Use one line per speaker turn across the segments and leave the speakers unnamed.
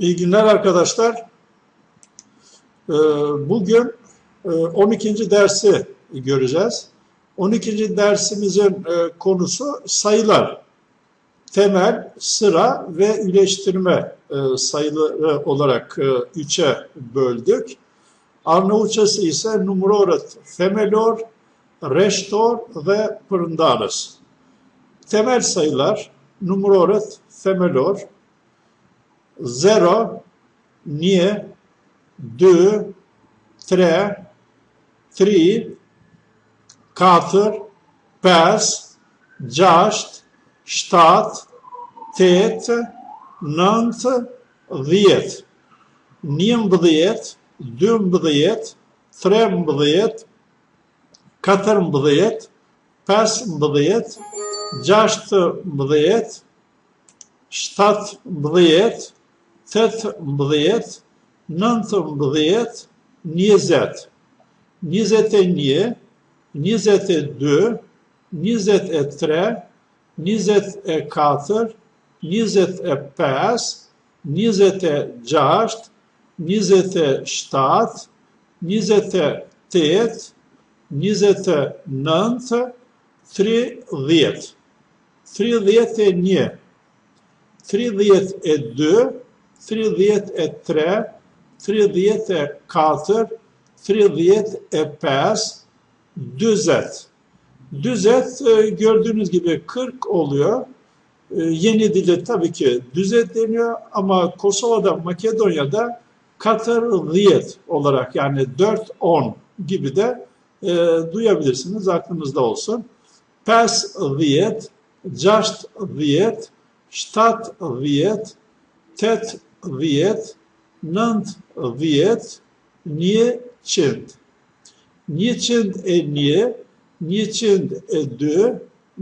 İyi günler arkadaşlar. Ee, Bugün e, 12. dersi göreceğiz. 12. dersimizin e, konusu sayılar. Temel, sıra ve üleştirme e, sayıları olarak e, üçe böldük. Arnavutçası ise numrorat, femelor, restor ve pırındarız. Temel sayılar numrorat, femelor, 0, nie, 2, 3, 3, 4, 5, 6, 7, 8, 9, 10. Niembëdhjet, dymbëdhjet, trembëdhjet, katërmbëdhjet, pesëmbëdhjet, gjashtëmbëdhjet, 17, 18, 19, 20, 21, 22, 23, 24, 25, 26, 27, 28, 29, 30. 31, 32, 33, 34, 35, düzet. Düzet e, gördüğünüz gibi 40 oluyor. E, Yeni dilde tabii ki düzet deniyor ama Kosova'da, Makedonya'da Katarliyet olarak yani 4-10 gibi de e, duyabilirsiniz. Aklınızda olsun. Pes viyet, jasht viyet, dhjetë, nëndë dhjetë, një qëndë. Një qëndë e një, një qëndë e dë,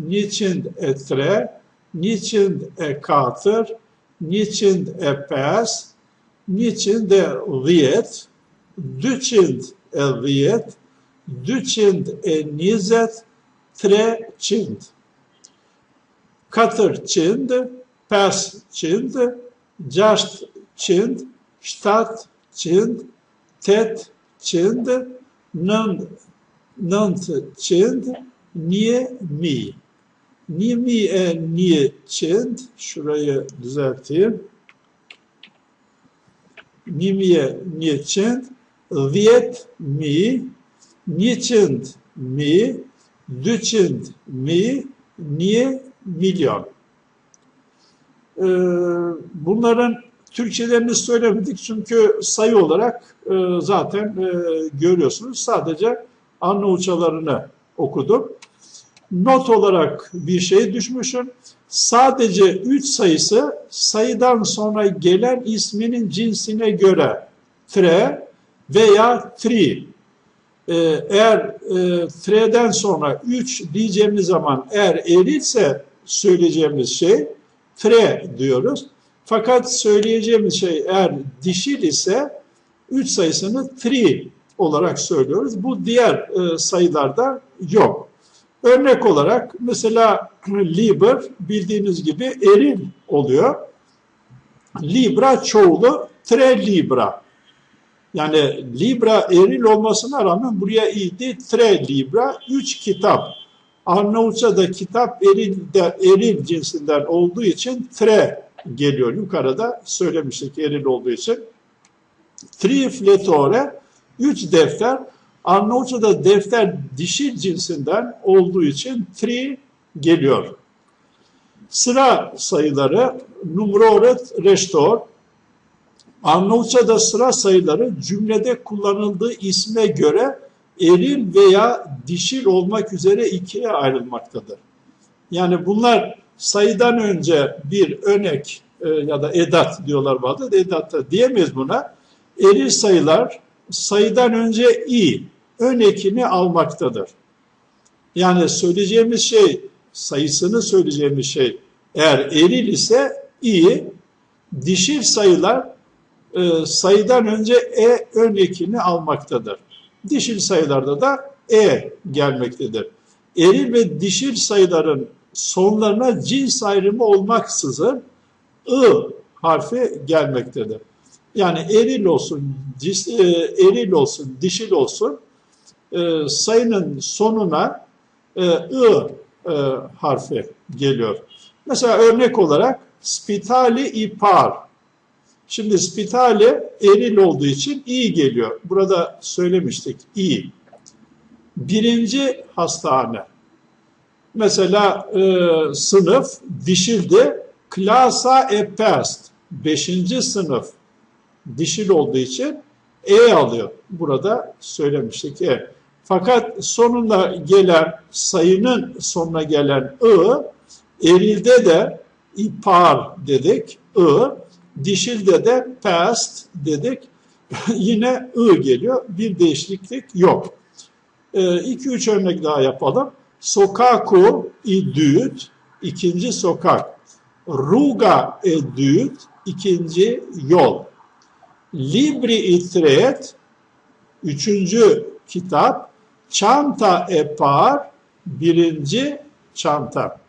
një qëndë e tre, një qëndë e katër, një qëndë e pes, një qëndë e dhjetë, dy qëndë e dhjetë, dy qëndë e njëzet, tre qëndë. Katër qëndë, 500, 600, Çind, Stadt, Çind, Tet, Çind, Nönd, Nönd, Çind, Niye, Mi. Niye, Mi, e, Niye, Çind. Şurayı düzelteyim. Niye, Niye, Çind. Viet, Mi. Niçind, Mi. Düçind, Mi. Niye, milyon. Ee, bunların Türkçelerini söylemedik çünkü sayı olarak e, zaten e, görüyorsunuz. Sadece Arnavutçalarını okudum. Not olarak bir şey düşmüşüm. Sadece 3 sayısı sayıdan sonra gelen isminin cinsine göre tre veya tri. Ee, eğer e, tre'den sonra 3 diyeceğimiz zaman eğer erilse söyleyeceğimiz şey tre diyoruz. Fakat söyleyeceğimiz şey eğer dişil ise 3 sayısını tri olarak söylüyoruz. Bu diğer e, sayılarda yok. Örnek olarak mesela liber bildiğiniz gibi eril oluyor. Libra çoğulu tre libra. Yani libra eril olmasına rağmen buraya iyiydi tre libra 3 kitap. Arnavutça'da kitap eril, de, eril cinsinden olduğu için tre geliyor. Yukarıda söylemiştik eril olduğu için. Trifletore, üç defter. Arnavutça'da defter dişil cinsinden olduğu için tri geliyor. Sıra sayıları numroret restor. Arnavutça'da sıra sayıları cümlede kullanıldığı isme göre eril veya dişil olmak üzere ikiye ayrılmaktadır. Yani bunlar sayıdan önce bir önek e, ya da edat diyorlar bazı edat da diyemeyiz buna. Eril sayılar sayıdan önce i ön ekini almaktadır. Yani söyleyeceğimiz şey sayısını söyleyeceğimiz şey eğer eril ise i dişil sayılar e, sayıdan önce e ön ekini almaktadır. Dişil sayılarda da e gelmektedir. Eril ve dişil sayıların sonlarına cins ayrımı olmaksızın I harfi gelmektedir. Yani eril olsun, cis, e, eril olsun, dişil olsun e, sayının sonuna e, ı e, harfi geliyor. Mesela örnek olarak spitali ipar. Şimdi spitali eril olduğu için i geliyor. Burada söylemiştik i. Birinci hastane. Mesela e, sınıf dişildi. Klasa epest. Beşinci sınıf dişil olduğu için e alıyor. Burada söylemiştik e. Fakat sonunda gelen sayının sonuna gelen ı erilde de ipar dedik ı dişilde de past dedik yine ı geliyor. Bir değişiklik yok. 2-3 ee, örnek daha yapalım. Sokaku idüt ikinci sokak. Ruga edüt ikinci yol. Libri itret üçüncü kitap. Çanta epar birinci çanta.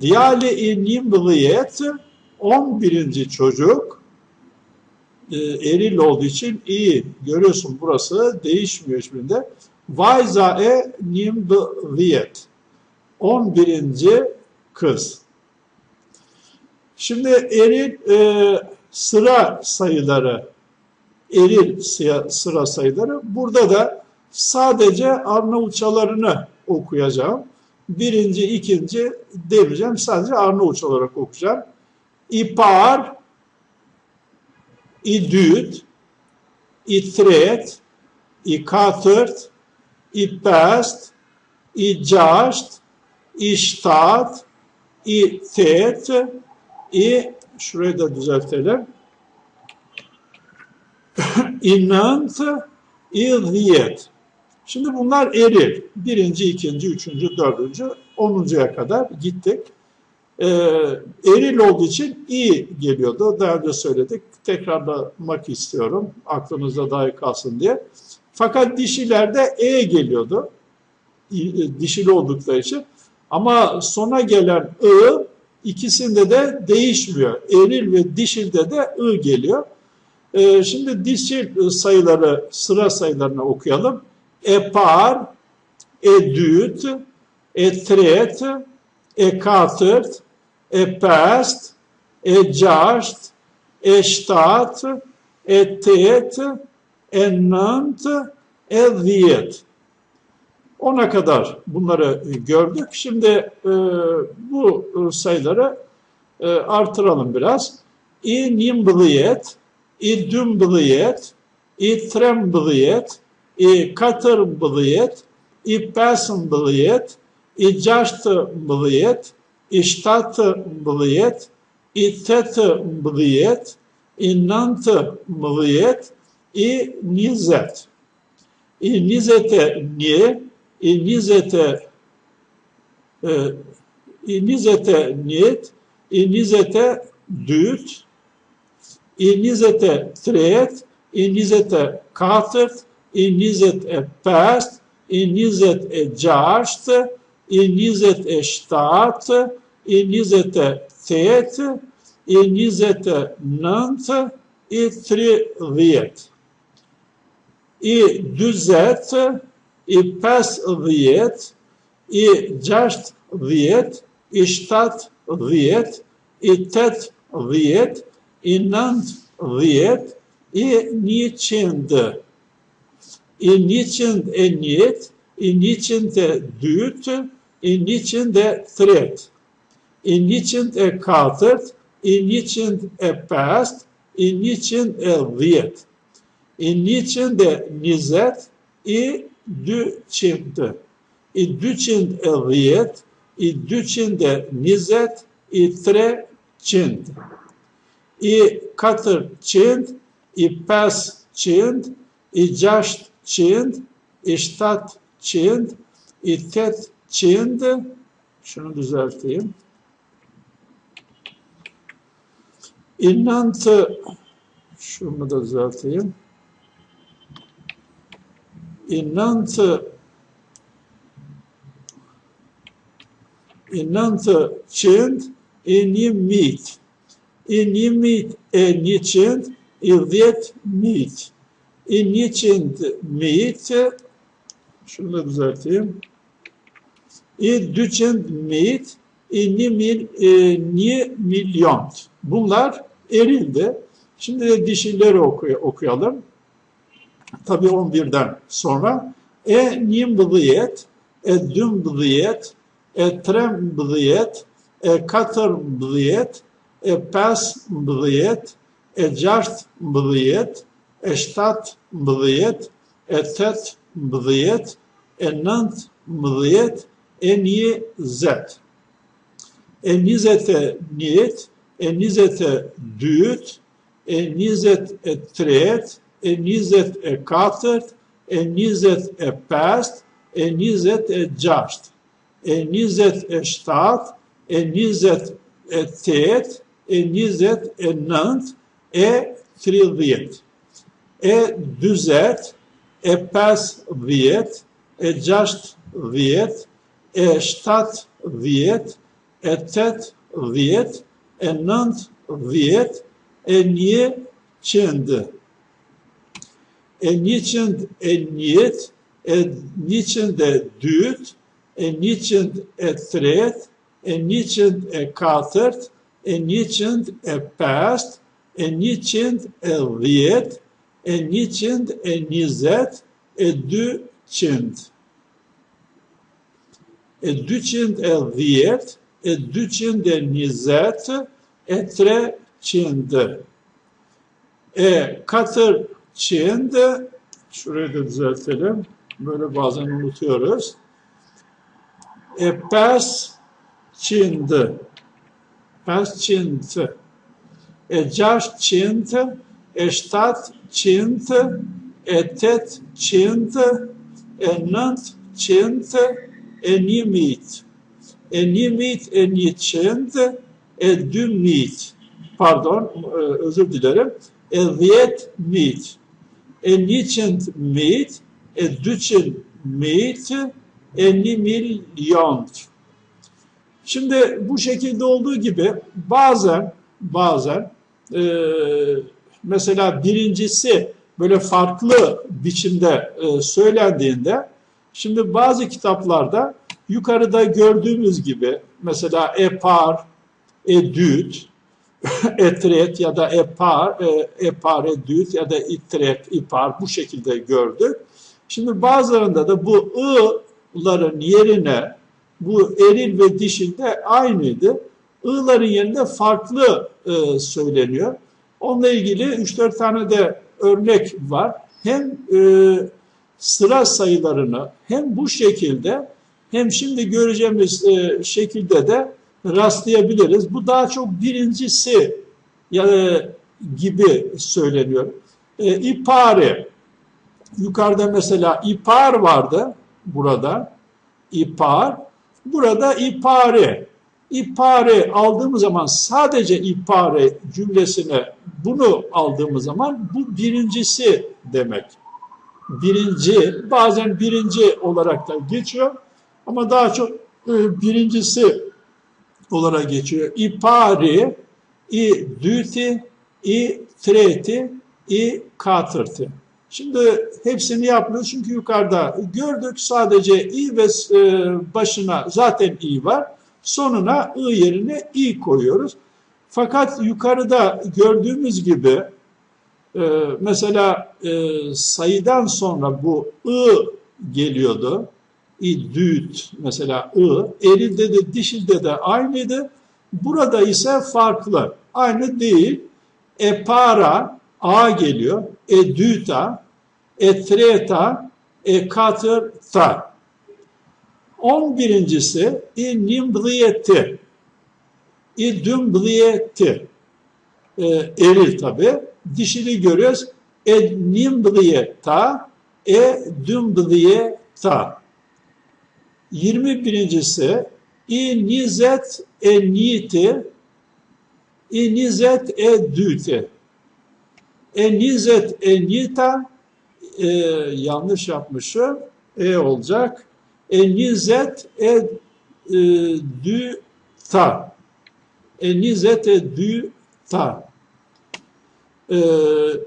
Diyali inimliyet 11. çocuk e, eril olduğu için iyi. Görüyorsun burası değişmiyor hiçbirinde. Vayza e nimliyet 11. kız. Şimdi eril e, sıra sayıları eril sıra sayıları. Burada da sadece Arnavutçalarını okuyacağım. Birinci, ikinci demeyeceğim. Sadece Arnavutça olarak okuyacağım. İpar, İdüt, İtret, İkatırt, İpest, İcaşt, İştat, İtet, İ, şurayı da düzeltelim. İnant, İziyet. Şimdi bunlar eril. Birinci, ikinci, üçüncü, dördüncü, onuncuya kadar gittik. Ee, eril olduğu için iyi geliyordu. Daha önce söyledik. Tekrarlamak istiyorum. Aklınızda dahi kalsın diye. Fakat dişilerde E geliyordu. Dişili oldukları için. Ama sona gelen I ikisinde de değişmiyor. Eril ve dişilde de I geliyor. Ee, şimdi dişil sayıları, sıra sayılarını okuyalım. Epar, edüt, etret, ekatırt, epest, ecaşt, eştat, etet, ennant, evviyet. Ona kadar bunları gördük. Şimdi e, bu sayıları e, artıralım biraz. İ nimbliyet, i dümbliyet, i trembliyet, i katırbliyet, i pesmbliyet, i caştbliyet, i ştatbliyet, i tetbliyet, i nantbliyet, i 20, i 21, i 20, i 21, i 22, i 23, i 24, i 25, i 26, i 27, i 28, i 29, i 30 i 20, i 50, i 60, i 70, i 80, i 90, i 100, i 101, i 102, i 103, i 104, i 105, i 110. i 120, i 200, i 210, i 220, i 300, i 400, i 500, i 600, Çind, iştat Çind, İttet Çind, şunu düzelteyim. İnnantı, şunu da düzelteyim. İnnantı, innantı Çind, inimit. Inimit e niçin, i dhjet mijt, i njëqind mijt, şunu da düzelteyim, i 200 mijt, i 1 mil, e, 1 milyon. Bunlar erildi. Şimdi de dişileri okuy okuyalım. Tabii 11'den sonra. E nim bıdiyet, e düm bıdiyet, e trem bıdiyet, e katır bıdiyet, e pes bıdiyet, e gjasht bıdiyet, e shtat bıdiyet, e tet bıdiyet, e nënt bıdiyet, e njëzet. E njëzete njët, e njëzete dytë, e njëzet e tretë, e 24, e 25, e 26, e 27, e 28, e 29, e 30, e 40, e 50, e 60, e 70, e 80, e 90, e një qëndë. enniçend en niet, enniçend e dytë, enniçend e tretë, enniçend e katërt, enniçend e pestë, enniçend e dhjetë, enniçend e njëzet, e nizet dy qëndë. E 210, e 220, e 300. E 4 Çin de şurayı da düzeltelim. Böyle bazen unutuyoruz. E, Pers Çin'di. Pers Çin'di. E, Caş Çin'di. E, Ştat Çin'di. E, Tet Çin'di. E, Nant Çin'di. E, Nimit. E, Nimit, e, Niçin'di. E, Dümit. Pardon, özür dilerim. E, Vietmit. 50 mit, e 200 mit, 50 milyon. Şimdi bu şekilde olduğu gibi bazen bazen e, mesela birincisi böyle farklı biçimde e, söylendiğinde şimdi bazı kitaplarda yukarıda gördüğümüz gibi mesela epar, edüt, etret ya da epar, e, epar, edüt ya da itret, ipar bu şekilde gördük. Şimdi bazılarında da bu ı'ların yerine bu eril ve dişil de aynıydı. I'ların yerinde farklı e, söyleniyor. Onunla ilgili 3-4 tane de örnek var. Hem e, sıra sayılarını hem bu şekilde hem şimdi göreceğimiz e, şekilde de rastlayabiliriz. Bu daha çok birincisi yani, gibi söyleniyor. E, ipare, yukarıda mesela ipar vardı burada, ipar, burada ipare. İpare aldığımız zaman sadece ipare cümlesine bunu aldığımız zaman bu birincisi demek. Birinci, bazen birinci olarak da geçiyor ama daha çok e, birincisi olarak geçiyor. İpari, i düti, i treti, i katırtı. Şimdi hepsini yapmıyoruz çünkü yukarıda gördük sadece i ve e, başına zaten i var. Sonuna i yerine i koyuyoruz. Fakat yukarıda gördüğümüz gibi e, mesela e, sayıdan sonra bu i geliyordu iddüt mesela ı, erilde de dişilde de aynıydı. Burada ise farklı. Aynı değil. Epara a geliyor. Edüta, etreta, ekatırta. On birincisi inimdiyeti. İdümdiyeti. E, eril tabi. Dişili görüyoruz. Ednimdiyeta, edümdiyeta. 21.si inizet eniti inizet edüti enizet enita e, yanlış yapmışım e olacak. Enizet e edüta enizet edüta e, e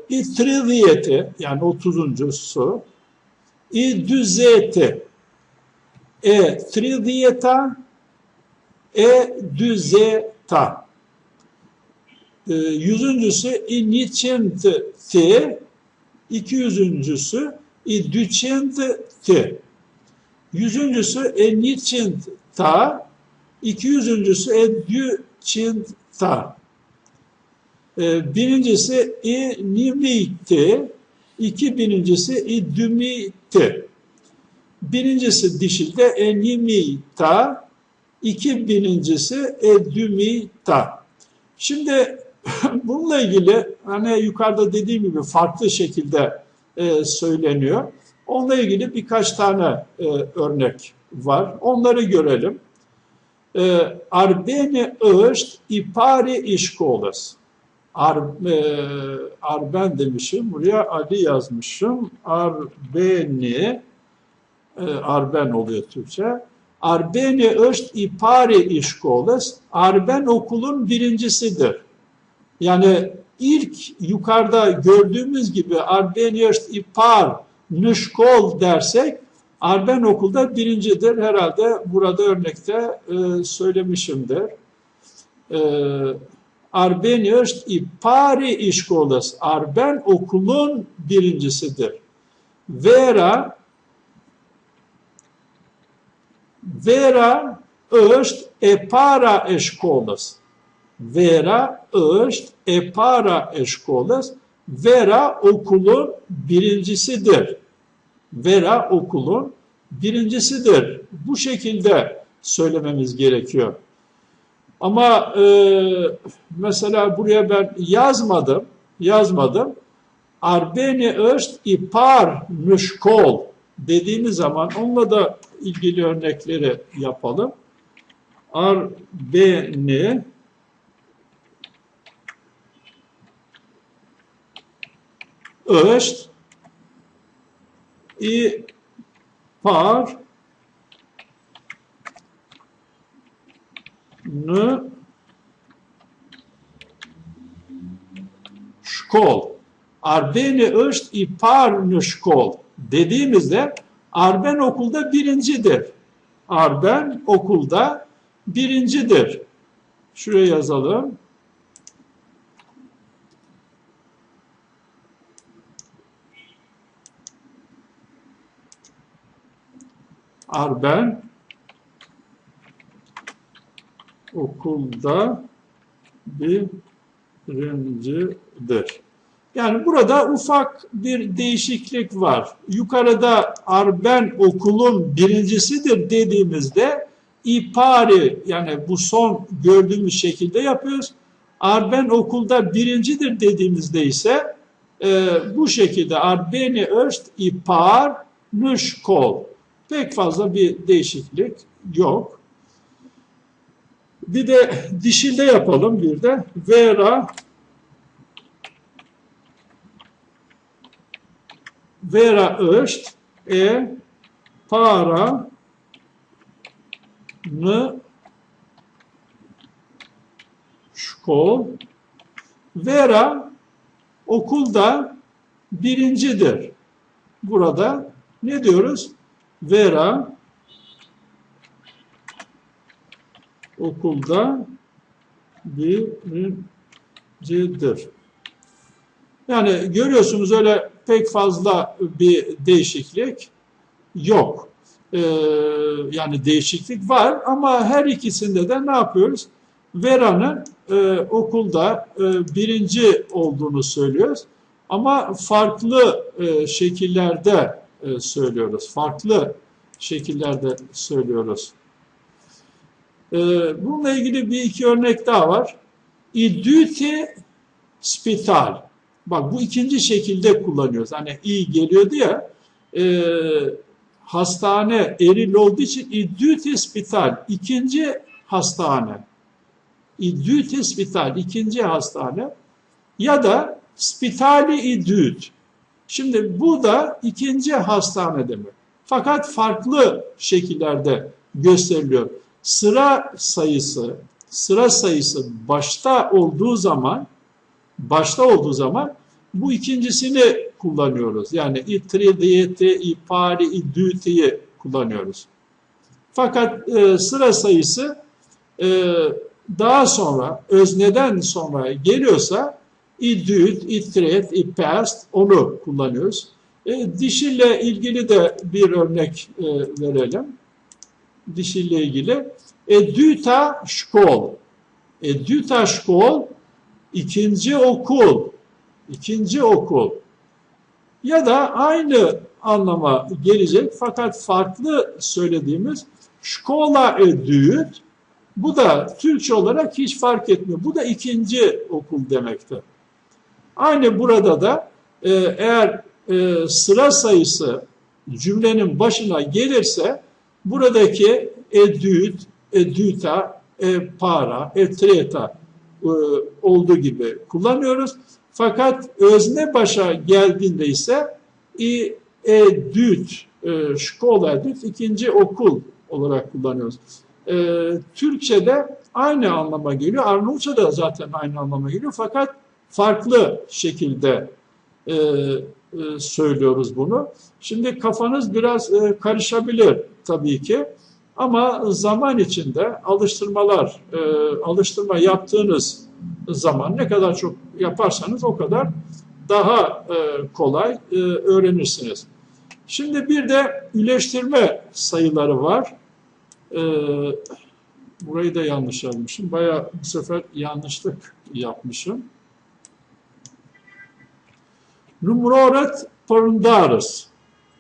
itridiyeti yani 30.sü idüzeti otuzuncusu i düzete e tridiyeta e düzeta. E, yüzüncüsü i niçente te iki yüzüncüsü i düçente te yüzüncüsü e niçent ta iki yüzüncüsü e düçent ta e, birincisi i nimite iki birincisi i dümite birincisi dişilde e nimita iki birincisi e dümita şimdi bununla ilgili hani yukarıda dediğim gibi farklı şekilde e, söyleniyor. Onunla ilgili birkaç tane e, örnek var. Onları görelim. E, Arbeni öşt ipari işkolas. Ar, e, Arben demişim. Buraya Ali yazmışım. Arbeni Arben oluyor Türkçe. Arbeni öşt ipari işkolas. Arben okulun birincisidir. Yani ilk yukarıda gördüğümüz gibi Arbeni öşt ipar nüşkol dersek Arben okulda birincidir. Herhalde burada örnekte e, söylemişimdir. E, Arben öşt ipari işkolas. Arben okulun birincisidir. Vera Vera öşt epara eşkolas. Vera öşt epara eşkolas. Vera okulun birincisidir. Vera okulun birincisidir. Bu şekilde söylememiz gerekiyor. Ama e, mesela buraya ben yazmadım, yazmadım. Arbeni öst ipar müşkol dediğimiz zaman onunla da ilgili örnekleri yapalım. Arbeni öst i par n şkol. Arbeni öst i par n şkol dediğimizde Arben okulda birincidir. Arben okulda birincidir. Şuraya yazalım. Arben okulda birincidir. Yani burada ufak bir değişiklik var. Yukarıda Arben okulun birincisidir dediğimizde ipari yani bu son gördüğümüz şekilde yapıyoruz. Arben okulda birincidir dediğimizde ise e, bu şekilde Arbeni öst ipar nüşkol. Pek fazla bir değişiklik yok. Bir de dişilde yapalım bir de. Vera Vera öst e para n şkol Vera okulda birincidir. Burada ne diyoruz? Vera okulda birincidir. Yani görüyorsunuz öyle pek fazla bir değişiklik yok. Ee, yani değişiklik var ama her ikisinde de ne yapıyoruz? Vera'nın e, okulda e, birinci olduğunu söylüyoruz. Ama farklı e, şekillerde e, söylüyoruz. Farklı şekillerde söylüyoruz. E, bununla ilgili bir iki örnek daha var. İdüti spital. Bak bu ikinci şekilde kullanıyoruz. Hani iyi geliyordu ya e, hastane eril olduğu için idüti spital ikinci hastane. İdüti spital ikinci hastane ya da spitali idüt Şimdi bu da ikinci hastane demek. Fakat farklı şekillerde gösteriliyor. Sıra sayısı, sıra sayısı başta olduğu zaman başta olduğu zaman bu ikincisini kullanıyoruz. Yani itri, diyeti, ipari, idütiyi kullanıyoruz. Fakat e, sıra sayısı e, daha sonra, özneden sonra geliyorsa idüt, itret, iperst onu kullanıyoruz. E, dişille ilgili de bir örnek e, verelim. Dişille ilgili. Edüta şkol. Edüta şkol ikinci okul. İkinci okul. Ya da aynı anlama gelecek fakat farklı söylediğimiz şkola edüt bu da Türkçe olarak hiç fark etmiyor. Bu da ikinci okul demektir. Aynı burada da e, eğer e, sıra sayısı cümlenin başına gelirse buradaki edüt, edüta, e, para, etreta olduğu gibi kullanıyoruz. Fakat özne başa geldiğinde ise i, edüt, e, şkola edüt ikinci okul olarak kullanıyoruz. E, Türkçe'de aynı anlama geliyor. Arnavutça'da zaten aynı anlama geliyor. Fakat farklı şekilde e, e, söylüyoruz bunu. Şimdi kafanız biraz e, karışabilir tabii ki. Ama zaman içinde alıştırmalar, e, alıştırma yaptığınız zaman ne kadar çok yaparsanız o kadar daha e, kolay e, öğrenirsiniz. Şimdi bir de üleştirme sayıları var. E, burayı da yanlış yazmışım. Baya bu sefer yanlışlık yapmışım. Numroret pırndarız.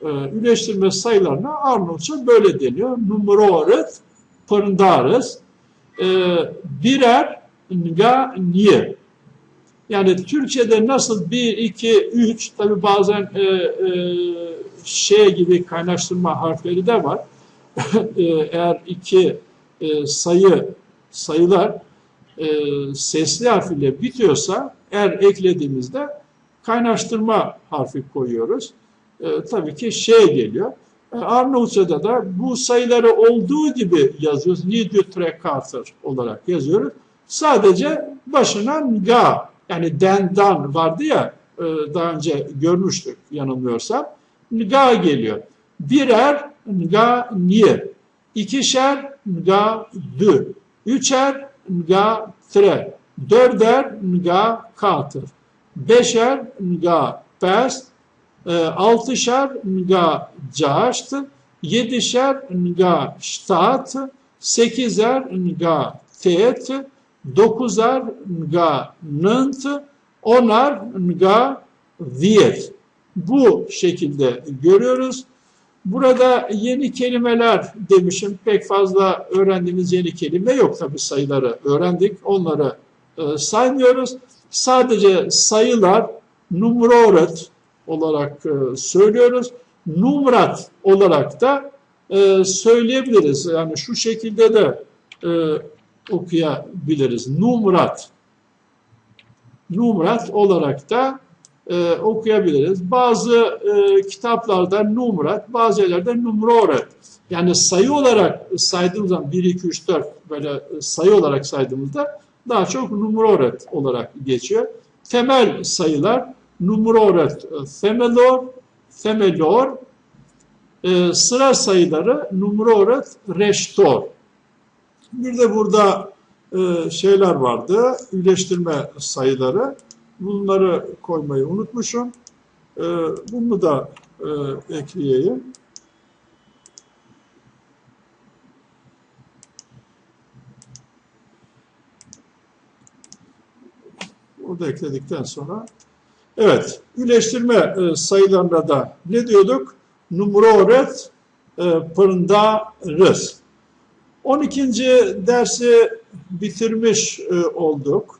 Ee, üleştirme sayılarına Arnavutça böyle deniyor. Numroret pırndarız. Ee, birer nga niye. Yani Türkçe'de nasıl 1, 2, 3 tabi bazen e, e, şey gibi kaynaştırma harfleri de var. e, eğer iki e, sayı sayılar e, sesli harf ile bitiyorsa eğer eklediğimizde kaynaştırma harfi koyuyoruz. E, tabii ki şey geliyor. E, Arnavutça'da da bu sayıları olduğu gibi yazıyoruz. Nidütrekartır olarak yazıyoruz. Sadece başına ga yani dendan vardı ya e, daha önce görmüştük yanılmıyorsam. Ga geliyor. Birer ga niye. İkişer ga dü. Üçer ga tre. Dörder ga katır beşer nga pest, e, altışar nga caşt, yedişer nga ştat, sekizer nga tet, dokuzar nga nınt, onar nga viyet. Bu şekilde görüyoruz. Burada yeni kelimeler demişim. Pek fazla öğrendiğimiz yeni kelime yok tabi sayıları öğrendik. Onları e, saymıyoruz sadece sayılar numroret olarak e, söylüyoruz. Numrat olarak da e, söyleyebiliriz. Yani şu şekilde de e, okuyabiliriz. Numrat. Numrat olarak da e, okuyabiliriz. Bazı e, kitaplarda numrat, bazı yerlerde numroret. Yani sayı olarak saydığımız zaman 1, 2, 3, 4 böyle sayı olarak saydığımızda daha çok numeroret olarak geçiyor. Temel sayılar numeroret themelor, themelor, e, sıra sayıları numeroret restor. Bir de burada e, şeyler vardı, üleştirme sayıları. Bunları koymayı unutmuşum. E, bunu da e, ekleyeyim. Burada ekledikten sonra evet üleştirme e, sayılarında da ne diyorduk? Numroret e, pırndarız. 12. dersi bitirmiş e, olduk.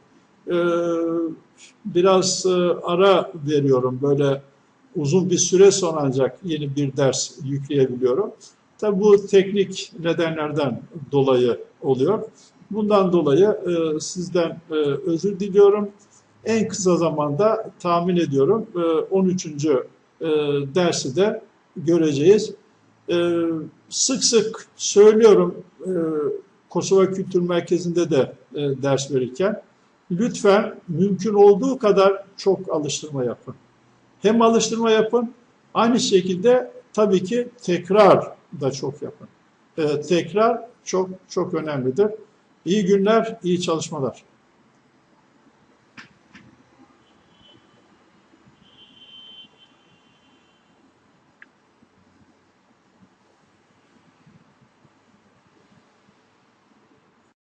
Biraz ara veriyorum. Böyle uzun bir süre sonra ancak yeni bir ders yükleyebiliyorum. Tabi bu teknik nedenlerden dolayı oluyor. Bundan dolayı sizden özür diliyorum en kısa zamanda tahmin ediyorum 13. E, e, dersi de göreceğiz. E, sık sık söylüyorum Kosova Kültür Merkezi'nde de ders verirken lütfen mümkün olduğu kadar çok alıştırma yapın. Hem alıştırma yapın, aynı şekilde tabii ki tekrar da çok yapın. Tekrar çok çok önemlidir. İyi günler, iyi çalışmalar.